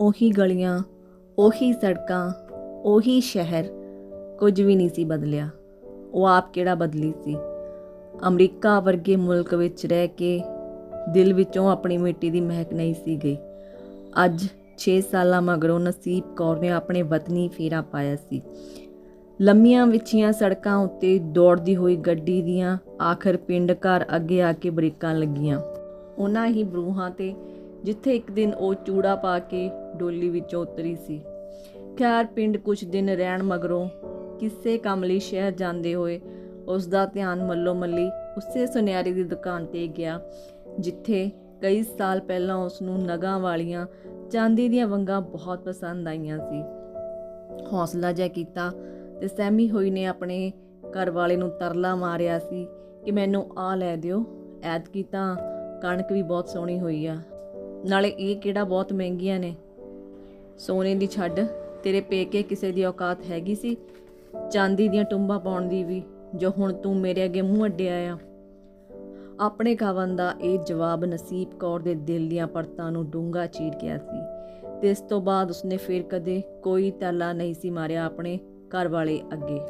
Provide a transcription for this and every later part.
ਉਹੀ ਗਲੀਆਂ, ਉਹੀ ਸੜਕਾਂ, ਉਹੀ ਸ਼ਹਿਰ, ਕੁਝ ਵੀ ਨਹੀਂ ਸੀ ਬਦਲਿਆ। ਉਹ ਆਪ ਕਿਹੜਾ ਬਦਲੀ ਸੀ? ਅਮਰੀਕਾ ਵਰਗੇ ਮੁਲਕ ਵਿੱਚ ਰਹਿ ਕੇ ਦਿਲ ਵਿੱਚੋਂ ਆਪਣੀ ਮਿੱਟੀ ਦੀ ਮਹਿਕ ਨਹੀਂ ਸੀ ਗਈ। ਅੱਜ 6 ਸਾਲਾਂ ਮਗਰੋਂ ਨਸੀਬ ਕੌਰ ਨੇ ਆਪਣੇ ਵਤਨੀ ਫੇਰਾ ਪਾਇਆ ਸੀ। ਲੰਮੀਆਂ ਵਿਚੀਆਂ ਸੜਕਾਂ ਉੱਤੇ ਦੌੜਦੀ ਹੋਈ ਗੱਡੀ ਦੀਆਂ ਆਖਰ ਪਿੰਡ ਘਰ ਅੱਗੇ ਆ ਕੇ ਬ੍ਰੇਕਾਂ ਲੱਗੀਆਂ। ਉਹਨਾਂ ਹੀ ਬਰੂਹਾਂ ਤੇ ਜਿੱਥੇ ਇੱਕ ਦਿਨ ਉਹ ਚੂੜਾ ਪਾ ਕੇ ਡੋਲੀ ਵਿੱਚੋਂ ਉਤਰੀ ਸੀ। ਖੈਰ, ਪਿੰਡ ਕੁਝ ਦਿਨ ਰਹਿਣ ਮਗਰੋਂ ਕਿਸੇ ਕੰਮ ਲਈ ਸ਼ਹਿਰ ਜਾਂਦੇ ਹੋਏ ਉਸ ਦਾ ਧਿਆਨ ਮੱਲੋ ਮੱਲੀ ਉਸੇ ਸੁਨਿਆਰੀ ਦੀ ਦੁਕਾਨ ਤੇ ਗਿਆ, ਜਿੱਥੇ ਕਈ ਸਾਲ ਪਹਿਲਾਂ ਉਸ ਨੂੰ ਨਗਾਂ ਵਾਲੀਆਂ ਚਾਂਦੀ ਦੀਆਂ ਵੰਗਾਂ ਬਹੁਤ ਪਸੰਦ ਆਈਆਂ ਸੀ। ਹੌਸਲਾ ਜਿਹਾ ਕੀਤਾ ਤੇ ਸਹਿਮੀ ਹੋਈ ਨੇ ਆਪਣੇ ਘਰ ਵਾਲੇ ਨੂੰ ਤਰਲਾ ਮਾਰਿਆ ਸੀ ਕਿ ਮੈਨੂੰ ਆ ਲੈ ਦਿਓ, ਐਤਕੀ ਤਾਂ ਕਣਕ ਵੀ ਬਹੁਤ ਸੋਹਣੀ ਹੋਈ ਆ। ਨਾਲੇ ਇਹ ਕਿਹੜਾ ਬਹੁਤ ਮਹਿੰਗੀਆਂ ਨੇ ਸੋਨੇ ਦੀ ਛੱਡ, ਤੇਰੇ ਪੇਕੇ ਕਿਸੇ ਦੀ ਔਕਾਤ ਹੈਗੀ ਸੀ? ਚਾਂਦੀ ਦੀਆਂ ਟੁੰਬਾਂ ਪਾਉਣ ਦੀ ਵੀ, ਜੋ ਹੁਣ ਤੂੰ ਮੇਰੇ ਅੱਗੇ ਮੂੰਹ ਅੱਡਿਆ ਆ ਆਪਣੇ ਕਵਨ ਦਾ ਇਹ ਜਵਾਬ ਨਸੀਬ ਕੌਰ ਦੇ ਦਿਲ ਦੀਆਂ ਪਰਤਾਂ ਨੂੰ ਡੂੰਘਾ ਚੀਰ ਗਿਆ ਸੀ। ਤੇ ਇਸ ਤੋਂ ਬਾਅਦ ਉਸਨੇ ਫਿਰ ਕਦੇ ਕੋਈ ਤਾਲਾ ਨਹੀਂ ਸੀ ਮਾਰਿਆ ਆਪਣੇ ਘਰ ਵਾਲੇ ਅੱਗੇ।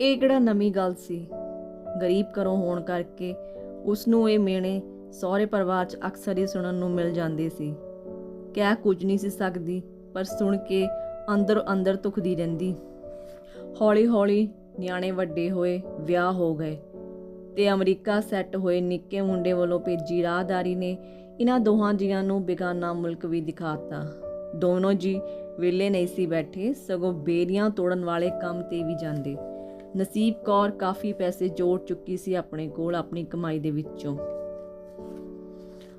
ਇਹ ਕਿਹੜਾ ਨਵੀਂ ਗੱਲ ਸੀ? ਗਰੀਬ ਘਰੋਂ ਹੋਣ ਕਰਕੇ ਉਸ ਨੂੰ ਇਹ ਮੇਣੇ ਸਹੁਰੇ ਪਰਿਵਾਰ 'ਚ ਅਕਸਰ ਹੀ ਸੁਣਨ ਨੂੰ ਮਿਲ ਜਾਂਦੇ ਸੀ। ਕਹਿ ਕੁਝ ਨਹੀਂ ਸੀ ਸਕਦੀ, ਪਰ ਸੁਣ ਕੇ ਅੰਦਰ ਅੰਦਰ ਤੁਖਦੀ ਰਹਿੰਦੀ। ਹੌਲੀ-ਹੌਲੀ ਨਿਆਣੇ ਵੱਡੇ ਹੋਏ, ਵਿਆਹ ਹੋ ਗਏ ਤੇ ਅਮਰੀਕਾ ਸੈੱਟ ਹੋਏ ਨਿੱਕੇ ਮੁੰਡੇ ਵੱਲੋਂ ਭੇਜੀ ਰਾਹਦਾਰੀ ਨੇ ਇਹਨਾਂ ਦੋਹਾਂ ਜੀਆਂ ਨੂੰ ਬੇਗਾਨਾ ਮੁਲਕ ਵੀ ਦਿਖਾਤਾ। ਦੋਨੋਂ ਜੀ ਵਿਲੇ ਨਹੀਂ ਸੀ ਬੈਠੇ, ਸਗੋਂ ਬੇਰੀਆਂ ਤੋੜਨ ਵਾਲੇ ਕੰਮ ਤੇ ਵੀ ਜਾਂਦੇ। ਨਸੀਬ ਕੌਰ ਕਾਫੀ ਪੈਸੇ ਜੋੜ ਚੁੱਕੀ ਸੀ ਆਪਣੇ ਕੋਲ ਆਪਣੀ ਕਮਾਈ ਦੇ ਵਿੱਚੋਂ।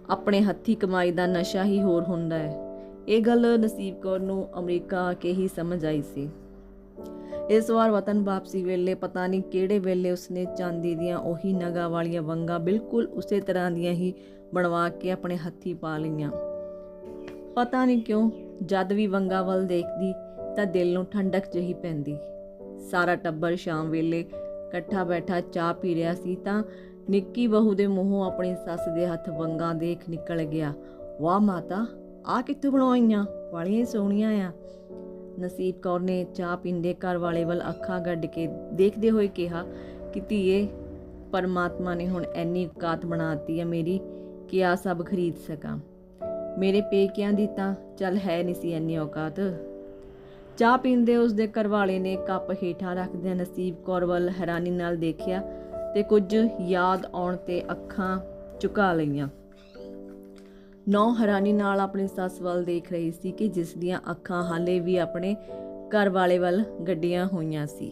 ਆਪਣੇ ਹੱਥੀ ਕਮਾਈ ਦਾ ਨਸ਼ਾ ਹੀ ਹੋਰ ਹੁੰਦਾ ਹੈ। ਇਹ ਗੱਲ ਨਸੀਬ ਕੌਰ ਨੂੰ ਅਮਰੀਕਾ ਆ ਕੇ ਹੀ ਸਮਝ ਆਈ ਸੀ। ਇਸ ਵਾਰ ਵਤਨ ਵਾਪਸੀ ਵੇਲੇ ਪਤਾ ਨਹੀਂ ਕਿਹੜੇ ਵੇਲੇ ਉਸਨੇ ਚਾਂਦੀ ਦੀਆਂ ਉਹੀ ਨਗਾ ਵਾਲੀਆਂ ਵੰਗਾਂ ਬਿਲਕੁਲ ਉਸੇ ਤਰ੍ਹਾਂ ਦੀਆਂ ਹੀ ਬਣਵਾ ਕੇ ਆਪਣੇ ਹੱਥੀ ਪਾ ਲਈਆਂ। ਪਤਾ ਨਹੀਂ ਕਿਉਂ ਜਦ ਵੀ ਵੰਗਾ ਵੱਲ ਦੇਖਦੀ ਤਾਂ ਦਿਲ ਨੂੰ ਠੰਡਕ ਜਹੀ ਪੈਂਦੀ। ਸਾਰਾ ਟੱਬਰ ਸ਼ਾਮ ਵੇਲੇ ਇਕੱਠਾ ਬੈਠਾ ਚਾਹ ਪੀ ਰਿਹਾ ਸੀ ਤਾਂ ਨਿੱਕੀ ਬਹੂ ਦੇ ਮੂੰਹੋਂ ਆਪਣੀ ਸੱਸ ਦੇ ਹੱਥ ਵੰਗਾਂ ਦੇਖ ਨਿਕਲ ਗਿਆ। ਵਾਹ ਮਾਤਾ ਆ ਕਿੱਥੋਂ ਬਣਾਈਆਂ ਵਾਲੀਆਂ ਸੋਹਣੀਆਂ ਆ। ਨਸੀਬ ਕੌਰ ਨੇ ਚਾਹ ਪੀਂਦੇ ਘਰ ਵਾਲੇ ਵੱਲ ਅੱਖਾਂ ਗੱਡ ਕੇ ਦੇਖਦੇ ਹੋਏ ਕਿਹਾ ਕਿ ਧੀਏ, ਪਰਮਾਤਮਾ ਨੇ ਹੁਣ ਐਨੀ ਔਕਾਤ ਬਣਾਤੀ ਹੈ ਮੇਰੀ ਕਿ ਆ ਸਭ ਖਰੀਦ ਸਕਾਂ। ਮੇਰੇ ਪੇਕਿਆਂ ਦੀ ਤਾਂ ਚੱਲ ਹੈ ਨਹੀਂ ਸੀ ਐਨੀ ਔਕਾਤ। ਚਾਹ ਪੀਂਦੇ ਉਸ ਦੇ ਘਰਵਾਲੇ ਨੇ ਕੱਪ ਹੇਠਾਂ ਰੱਖਦਿਆਂ ਨਸੀਬ ਕੌਰ ਵੱਲ ਹੈਰਾਨੀ ਨਾਲ ਦੇਖਿਆ ਤੇ ਕੁਝ ਯਾਦ ਆਉਣ ਤੇ ਅੱਖਾਂ ਝੁਕਾ ਲਈਆਂ। ਨੌ ਹੈਰਾਨੀ ਨਾਲ ਆਪਣੀ ਸੱਸ ਵੱਲ ਦੇਖ ਰਹੀ ਸੀ ਕਿ ਜਿਸ ਦੀਆਂ ਅੱਖਾਂ ਹਾਲੇ ਵੀ ਆਪਣੇ ਘਰ ਵਾਲੇ ਵੱਲ ਗੱਡੀਆਂ ਹੋਈਆਂ ਸੀ।